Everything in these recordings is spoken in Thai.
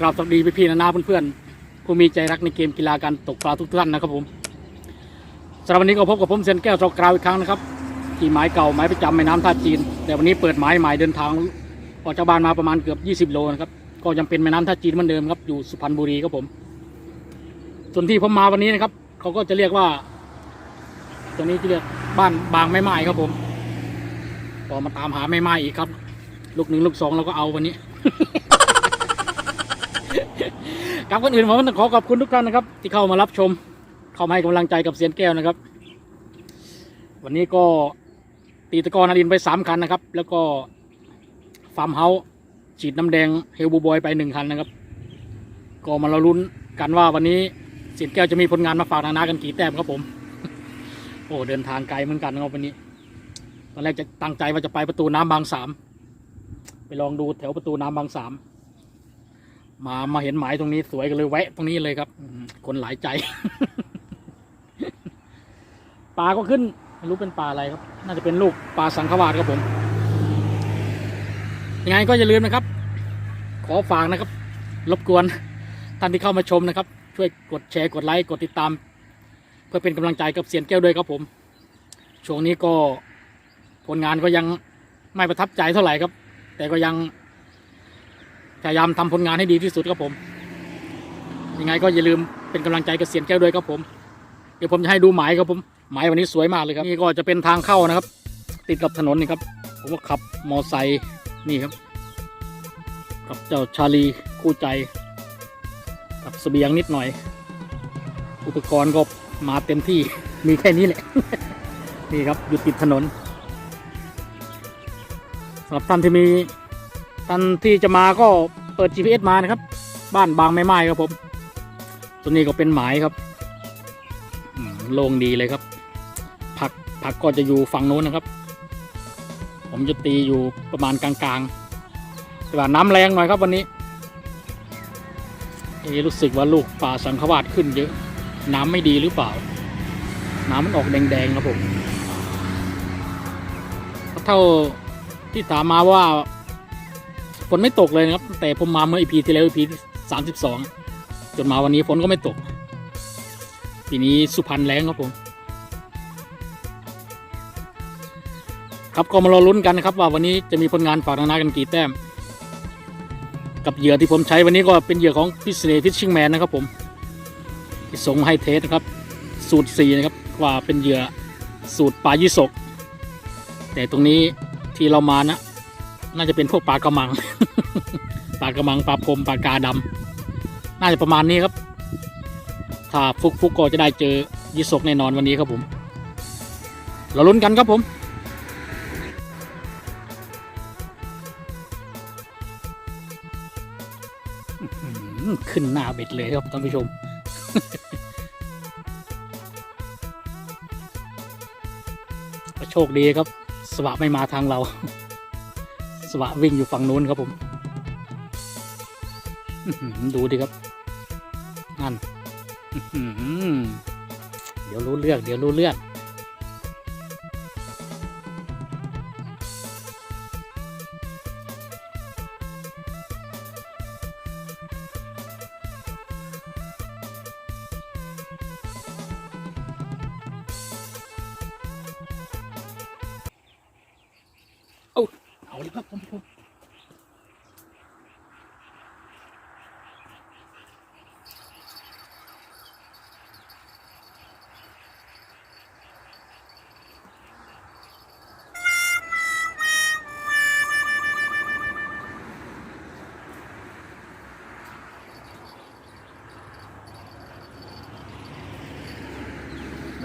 กราบสวัสดีพี่ๆนะนาเพื่อนๆผู้มีใจรักในเกมกีฬาการตกปลาทุกท่านนะครับผมสำหรับวันนี้ก็พบกับผมเซยนแก้วสกราวอีกครั้งนะครับที่หมายเก่าหมายประจำแม่น้ำท่าจีน แต่วันนี้เปิดหมายใหม่เดินทางออกจากบ้านมาประมาณเกือบ 20 โลนะครับก็ยังเป็นแม่น้ำท่าจีนเหมือนเดิมครับอยู่สุพรรณบุรีครับผม ส่วนที่ผมมาวันนี้นะครับเขาก็จะเรียกว่า ตัวนี้จะเรียกบ้านบางไม้ไม้ครับผมก็มาตามหาไม้ไม้อีกครับ ลูกหนึ่งลูกสองเราก็เอาวันนี้ กับคนอื่นผมต้องขอขอบคุณทุกท่านนะครับ ที่เข้ามารับชม เข้ามาให้กำลังใจกับเสียนแก้วนะครับ วันนี้ก็ตีตะกอนอารินไปสามคันนะครับ แล้วก็ฟาร์มเฮาส์ฉีดน้ำแดงเฮลบูบอยไปหนึ่งคันนะครับ ก็มาเราลุ้นกันว่าวันนี้เสียนแก้วจะมีผลงานมาฝากนานากันกี่แต้มครับผม โอ้เดินทางไกลเหมือนกันนะครับวันนี้ตอนแรกจะตั้งใจว่าจะไปประตูน้ำบางสามไปลองดูแถวประตูน้ำบางสาม มามาเห็นหมายตรงนี้สวยก็เลยแวะ ตรงนี้เลยครับคนหลายใจปลาก็ขึ้นไม่รู้เป็นปลาอะไรครับ น่าจะเป็นลูกปลาสังขวาดครับผมยังไงก็อย่าลืมนะครับ ขอฝากนะครับ รบกวนท่านที่เข้ามาชมนะครับ ช่วยกดแชร์กดไลค์กดติดตาม เพื่อเป็นกำลังใจกับเสียนแก้วด้วยครับผมช่วงนี้ก็ผลงานก็ยังไม่ประทับใจเท่าไหร่ครับ แต่ก็ยัง พยายามทำผลงานให้ดีที่สุดครับผม ยังไงก็อย่าลืมเป็นกำลังใจกับเสียนแก้วด้วยครับผม เดี๋ยวผมจะให้ดูหมายครับผม หมายวันนี้สวยมากเลยครับ นี่ก็จะเป็นทางเข้านะครับ ติดกับถนนนี่ครับ ผมก็ขับมอไซค์นี่ครับ กับเจ้าชาลีคู่ใจ กับเสบียงนิดหน่อย อุปกรณ์ก็มาเต็มที่มีแค่นี้แหละ นี่ครับอยู่ติดถนนสำหรับท่านที่มี ท่านที่จะมาก็เปิด GPS มานะครับ บ้านบางไม้ไม้ครับผม ตัวนี้ก็เป็นหมายครับโล่งดีเลยครับ ผักผักก็จะอยู่ฝั่งโน้นนะครับ ผมจะตีอยู่ประมาณกลางๆแต่ว่าน้ำแรงหน่อยครับวันนี้เอรู้สึกว่าลูกป่าสังขวาดขึ้นเยอะ น้ำไม่ดีหรือเปล่า น้ำมันออกแดงๆครับผมเท่าที่ถามมาว่า ฝนไม่ตกเลยนะครับ แต่ผมมาเมื่ออีพีที่แล้วอีพีสามสิบสองจนมาวันนี้ฝนก็ไม่ตก ปีนี้สุพรรณแรงครับผม ครับก็มารอลุ้นกันนะครับ ว่าวันนี้จะมีผลงานฝากนานากันกี่แต้ม กับเหยื่อที่ผมใช้วันนี้ก็เป็นเหยื่อของพิเศษฟิชชิงแมนนะครับผมที่ส่งให้เทสนะครับ สูตร4นะครับว่าเป็นเหยื่อสูตรปลายี่สก แต่ตรงนี้ที่เรามานะ น่าจะเป็นพวกปลากระมัง ปลากระมังปลาพรมปลากาดำน่าจะประมาณนี้ครับ ถ้าฟุกฟุกก็จะได้เจอยี่สกแน่นอนวันนี้ครับผม เราลุ้นกันครับผมขึ้นหน้าเบ็ดเลยครับท่านผู้ชม โชคดีครับ สวะไม่มาทางเรา สวะวิ่งอยู่ฝั่งนู้นครับผม ดูดิครับนั่นเดี๋ยวรู้เรื่อง เดี๋ยวรู้เรื่อง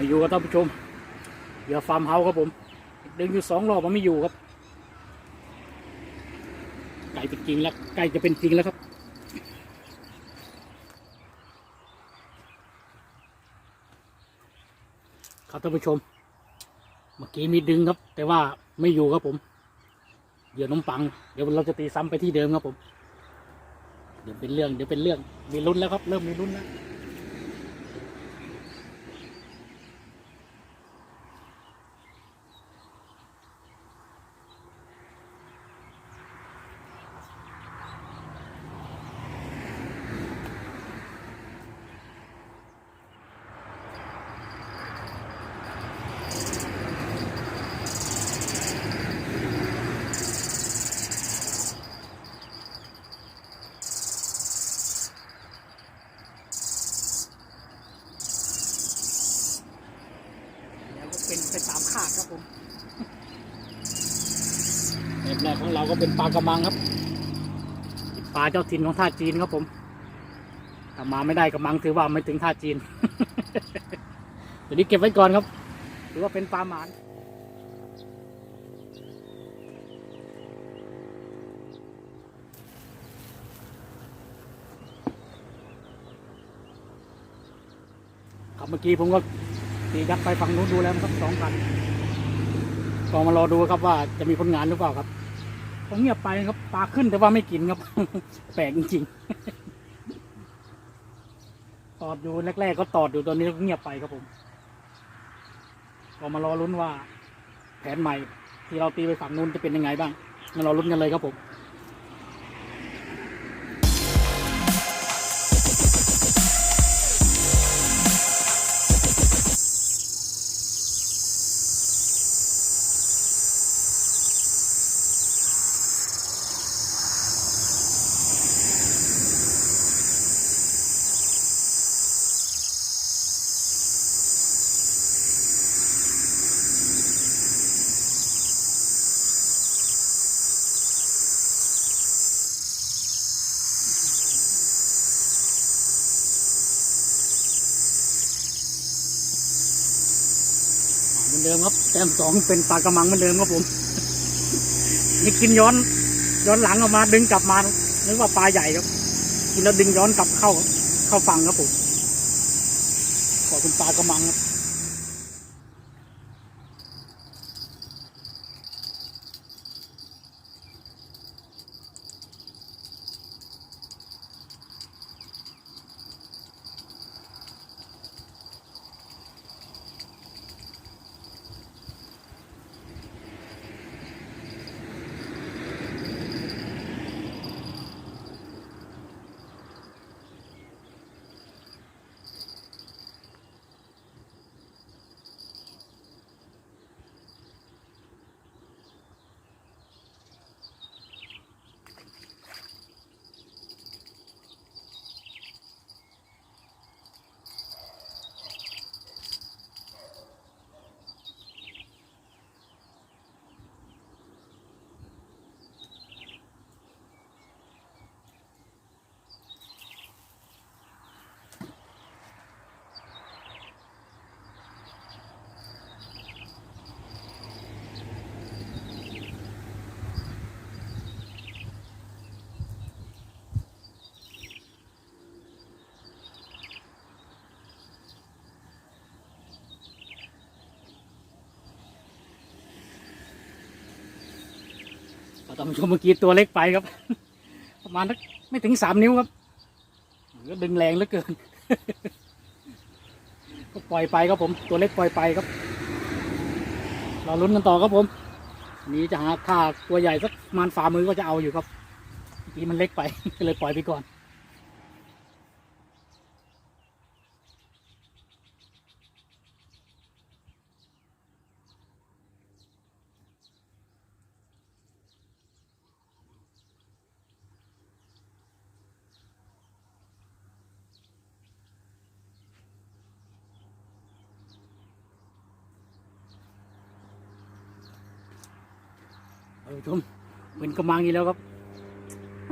มาอยู่กับท่านผู้ชมเดี๋ยวฟาร์มเฮาครับผม ดึงอยู่สองรอบมันไม่อยู่ครับไก่เป็นจริงแล้วไก่จะเป็นจริงแล้วครับครับท่านผู้ชม เมื่อกี้มีดึงครับ แต่ว่าไม่อยู่ครับผมเหยื่อนมปัง เดี๋ยวเราจะตีซ้ำไปที่เดิมครับผม เดี๋ยวเป็นเรื่อง เดี๋ยวเป็นเรื่อง มีลุ้นแล้วครับ เริ่มมีลุ้นแล้ว เป็นไปตามคาดครับผมแบบแรกของ เราก็เป็นปลากระมังครับปลาเจ้าถิ่นของท่าจีนครับผมถ้ามาไม่ได้กระมังถือว่าไม่ถึงท่าจีนเดี๋ยวนี้เก็บไว้ก่อนครับถือว่าเป็นปลาหมานครับเมื่อกี้ผมก็ตียัดไปฝั่งนู้นดูแล้วครับสองคันก็มารอดูครับว่าจะมีผลงานหรือเปล่าครับ ก็เงียบไปครับปลาขึ้นแต่ว่าไม่กินครับ แปลกจริงๆตอดอยู่แรก ๆ ก็ตอดอยู่ตอนนี้ก็เงียบไปครับผมก็มารอลุ้นว่า แผนใหม่ ที่เราตีไปฝั่งนู้นจะเป็นยังไงบ้างมารอลุ้นกันเลยครับผม มือนเดิมครับแต้มสองเป็นปลากระมังเหมือนเดิมครับผม นี่กินย้อน ย้อนหลังออกมา ดึงกลับมานึกว่าปลาใหญ่ครับ กินแล้วดึงย้อนกลับเข้า เข้าฝั่งครับผมขอเป็นปลากระมังครับ ท่านผู้ชมเมื่อกี้ตัวเล็กไปครับ ประมาณไม่ถึงสามนิ้วครับก็ดึงแรงเหลือเกิน ก็ปล่อยไปครับผม ตัวเล็กปล่อยไปครับ เราลุ้นกันต่อครับผมนี้จะหาถ้าตัวใหญ่สักมานฝ่ามือก็จะเอาอยู่ครับเมื่อกี้มันเล็กไปก็เลยปล่อยไปก่อน ผู้ชมเป็นกระมังนี้แล้วครับ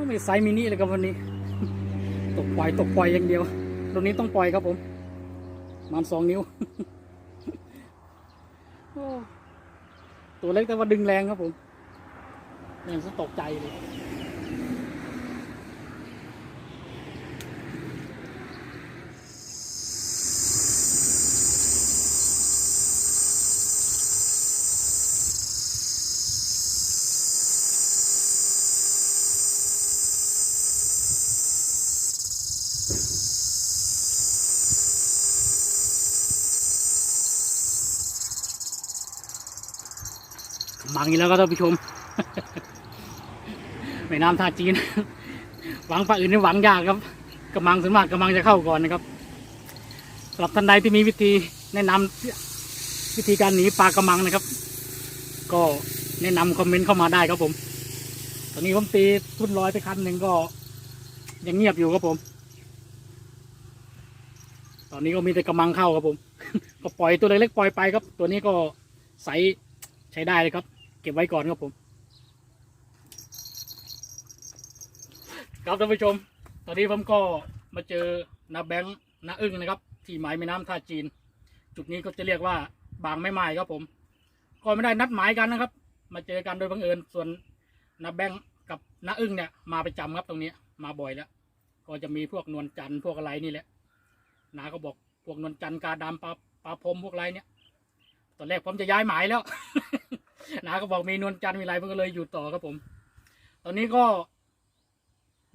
ไม่ไซส์มินิเลยครับวันนี้ ตกปล่อยตกปล่อยอย่างเดียว ตรงนี้ต้องปล่อยครับผม มันสองนิ้วตัวเล็กแต่ว่าดึงแรงครับผมแรงซะตกใจเลย มังอีกแล้วก็ท่านผู้ชมแม่น้ำท่าจีน หวังปลาอื่นนี่หวังยากครับกระมังส่วนมากกระมังจะเข้าก่อนนะครับสำหรับท่านใดที่มีวิธีแนะนำวิธีการหนีปลากระมังนะครับ ก็แนะนำคอมเมนต์เข้ามาได้ครับผม ตอนนี้ผมตีทุ่นลอยไปคันหนึ่งก็ ยังเงียบอยู่ครับผม ตอนนี้ก็มีแต่กระมังเข้าครับผม ก็ปล่อยตัวเล็กๆปล่อยไปครับ ตัวนี้ก็ใสใช้ได้เลยครับ เก็บไว้ก่อนครับผม ครับท่านผู้ชม ตอนนี้ผมก็มาเจอนาแบงค์นาอึ้งนะครับ ที่หมายแม่น้ำท่าจีน จุดนี้ก็จะเรียกว่าบางไม่ไม้ครับผม ก็ไม่ได้นัดหมายกันนะครับ มาเจอกันโดยบังเอิญส่วนนาแบงค์กับนาอึ้งเนี่ยมาประจำครับตรงนี้มาบ่อยแล้ว ก็จะมีพวกนวลจันทร์พวกอะไรนี่แหละนาก็บอกพวกนวลจันทร์กาดำปลาปลาพรมพวกอะไรเนี่ย ตอนแรกผมจะย้ายหมายแล้ว นาก็บอกมีนวลจันทร์มีอะไรผมก็เลยอยู่ต่อครับผม ตอนนี้ก็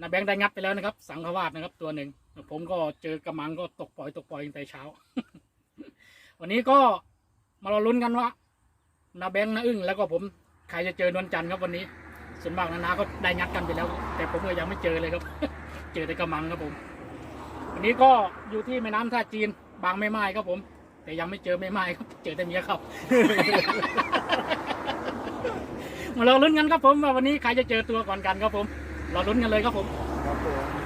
นาแบงค์ได้งัดไปแล้วนะครับ สังขวาสนะครับ ตัวหนึ่งผมก็เจอกระมังก็ตกปล่อยตกปล่อยตั้งแต่เช้า วันนี้ก็มาเรอลุ้นกันว่านาแบงค์นาอึ้งแล้วก็ผมใครจะเจอนวลจันทร์ครับวันนี้ ส่วนมากนานาก็ได้งัดกันไปแล้ว แต่ผมก็ยังไม่เจอเลยครับ เจอแต่กระมังครับผม วันนี้ก็อยู่ที่แม่น้ำท่าจีนบางแม่ไม้ครับผม แต่ยังไม่เจอแม่ไม้ครับ เจอแต่เมียครับ มาเราลุ้นกันครับผมว่าวันนี้ใครจะเจอตัวก่อนกันครับผม เราลุ้นกันเลยครับผม ครับผม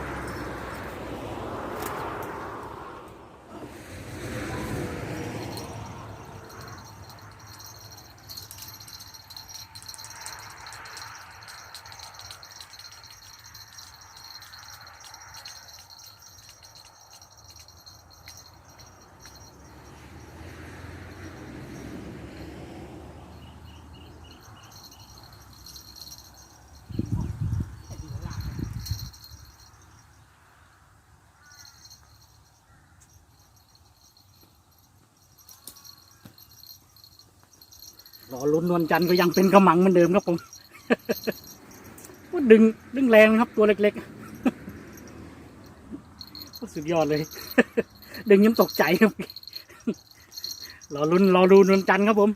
ลุ้นนวลจันทร์ก็ยังเป็นกระมังเหมือนเดิมครับผมว่าดึงดึงแรงนะครับ ตัวเล็กๆว่าสุดยอดเลย ดึงยังตกใจครับรอลุ้นรอดูนวลจันทร์ครับผม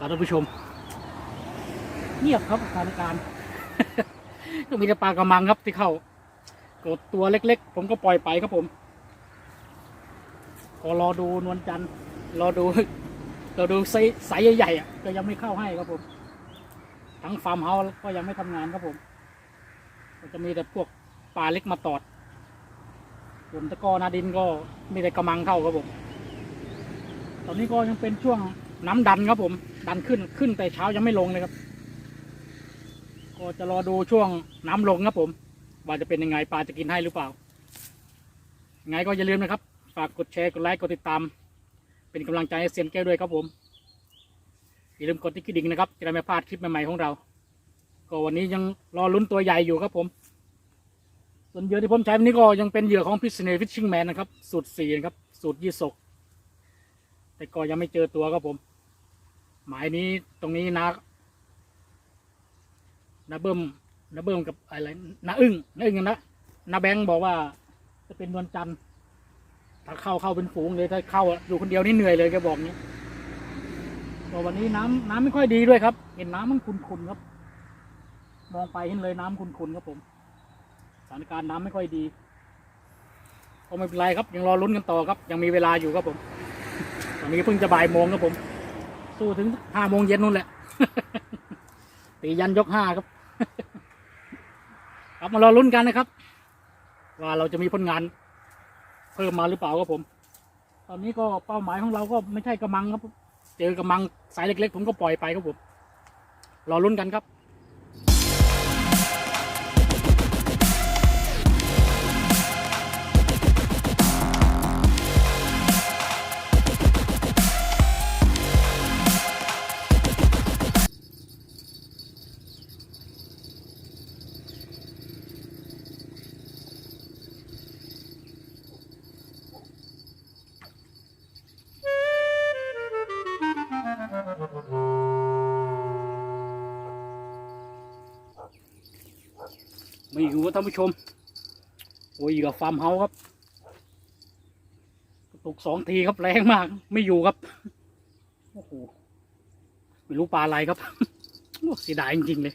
ท่านผู้ชม เงียบครับสถานการณ์ ก็มีแต่ปลากระมังครับที่เข้ากดตัวเล็กๆ ผมก็ปล่อยไปครับผมก็รอดูนวลจันทร์รอดูรอดูไซส์ใหญ่ๆอะก็ยังไม่เข้าให้ครับผม ทั้งฟาร์มเฮาส์ก็ยังไม่ทำงานครับผมจะมีแต่พวกปลาเล็กมาตอดส่วนตะกอนาดินก็มีแต่กระมังเข้าครับผม ตอนนี้ก็ยังเป็นช่วงน้ำดันครับผม ดันขึ้นขึ้นแต่เช้ายังไม่ลงเลยครับ ก็จะรอดูช่วงน้ำลงครับผม ว่าจะเป็นยังไงปลาจะกินให้หรือเปล่ายังไงก็อย่าลืมนะครับฝากกดแชร์กดไลค์กดติดตาม เป็นกำลังใจให้เซียนแก้วด้วยครับผมอย่าลืมกดที่กระดิ่งนะครับจะได้ไม่พลาดคลิปใหม่ๆของเรา ก็วันนี้ยังรอลุ้นตัวใหญ่อยู่ครับผมส่วนเหยื่อที่ผมใช้วันนี้ก็ยังเป็นเหยื่อของพิษเนฟิชชิ่งแมนนะครับ สูตรสี่นะครับ สูตรยี่สกแต่ก็ยังไม่เจอตัวครับผม หมายนี้ตรงนี้นะนาเบิ้มนาเบิ้มกับอะไรนาอึ้งนาอึ้งนะนาแบงค์บอกว่า จะเป็นนวลจันทร์ถ้าเข้าเข้าเป็นฝูงเลยถ้าเข้าอยู่คนเดียวนี่เหนื่อยเลยแกบอกนี้ก็วันนี้น้ำน้ำไม่ค่อยดีด้วยครับ เห็นน้ำมันขุ่นๆครับ มองไปเห็นเลยน้ำขุ่นๆครับผมสถานการณ์น้ำไม่ค่อยดีก็ไม่เป็นไรครับ ยังรอลุ้นกันต่อครับ ยังมีเวลาอยู่ครับผมตอนนี้เพิ่งจะบ่ายโมงครับผม สู้ถึงห้าโมงเย็นนู่นแหละ ตียันยกห้าครับ ครับมารอลุ้นกันนะครับ ว่าเราจะมีผลงาน เพิ่มมาหรือเปล่าครับผม ตอนนี้ก็เป้าหมายของเราก็ไม่ใช่กระมังครับ เจอกระมังสายเล็ก ๆ ผมก็ปล่อยไปครับผม รอลุ้นกันครับ ท่านผู้ชม โอ้ยกับฟาร์มเฮาครับตกสองทีครับแรงมาก ไม่อยู่ครับ โอ้โห ไม่รู้ปลาอะไรครับเสียดายจริงๆเลย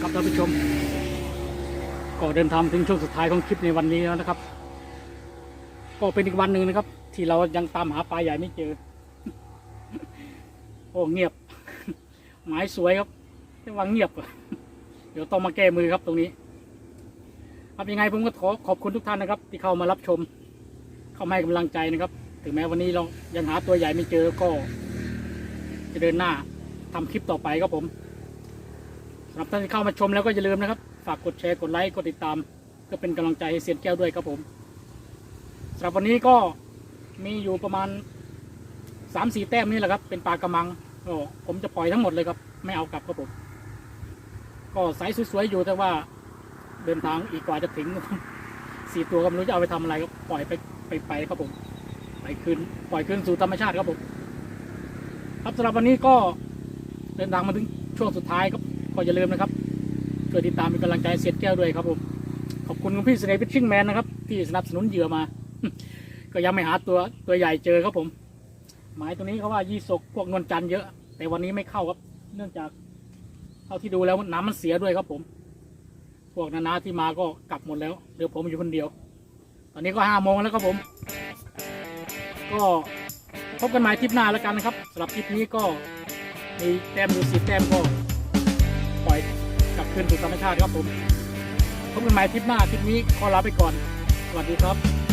ครับท่านผู้ชม ก็เดินทางถึงช่วงสุดท้ายของคลิปในวันนี้แล้วนะครับ ก็เป็นอีกวันหนึ่งนะครับ ที่เรายังตามหาปลาใหญ่ไม่เจอ โอ้เงียบ หมายสวยครับแต่ว่าเงียบ เดี๋ยวต้องมาแก้มือครับตรงนี้ ครับยังไงผมก็ขอขอบคุณทุกท่านนะครับ ที่เข้ามารับชม เข้ามาให้กำลังใจนะครับ ถึงแม้วันนี้เรายังหาตัวใหญ่ไม่เจอก็ จะเดินหน้าทำคลิปต่อไปครับผมสำหรับท่านที่เข้ามาชมแล้วก็อย่าลืมนะครับ ฝากกดแชร์กดไลค์กดติดตามเพื่อเป็นกำลังใจให้เซียนแก้วด้วยครับผมสำหรับวันนี้ก็มีอยู่ประมาณสามสี่แต้มนี่แหละครับ เป็นปลากระมังก็ผมจะปล่อยทั้งหมดเลยครับ ไม่เอากลับครับผม ก็ไซส์สวยๆอยู่แต่ว่า เดินทางอีกกว่าจะถึงสี่ตัวก็ไม่รู้จะเอาไปทำอะไรก็ปล่อยไปไปไปครับผมไปคืนปล่อยคืนสู่ธรรมชาติครับผมครับสำหรับวันนี้ก็เดินทางมาถึงช่วงสุดท้ายครับก็อย่าลืมนะครับช่วยติดตามเป็นกำลังใจเสียดแก้วด้วยครับผมขอบคุณคุณพี่เสน่ห์พิชชิ่งแมนนะครับที่สนับสนุนเหยื่อมา ก็ยังไม่หาตัวตัวใหญ่เจอครับผมหมายตัวนี้เขาว่ายี่สกพวกนวลจันทร์เยอะ แต่วันนี้ไม่เข้าครับ เนื่องจากเท่าที่ดูแล้วน้ำมันเสียด้วยครับผม พวกนานาที่มาก็กลับหมดแล้วเดี๋ยวผมอยู่คนเดียว ตอนนี้ก็ห้าโมงแล้วครับผม ก็พบกันใหม่ทริปหน้าแล้วกันนะครับสำหรับทริปนี้ก็มีแต้มดูสีแต้มก็ปล่อยกลับคืนสู่ธรรมชาติครับผมพบกันใหม่ทริปหน้าทริปนี้ขอลาไปก่อน สวัสดีครับ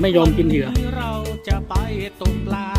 ไม่ยอมกินเหยื่อเราจะไปตกปลา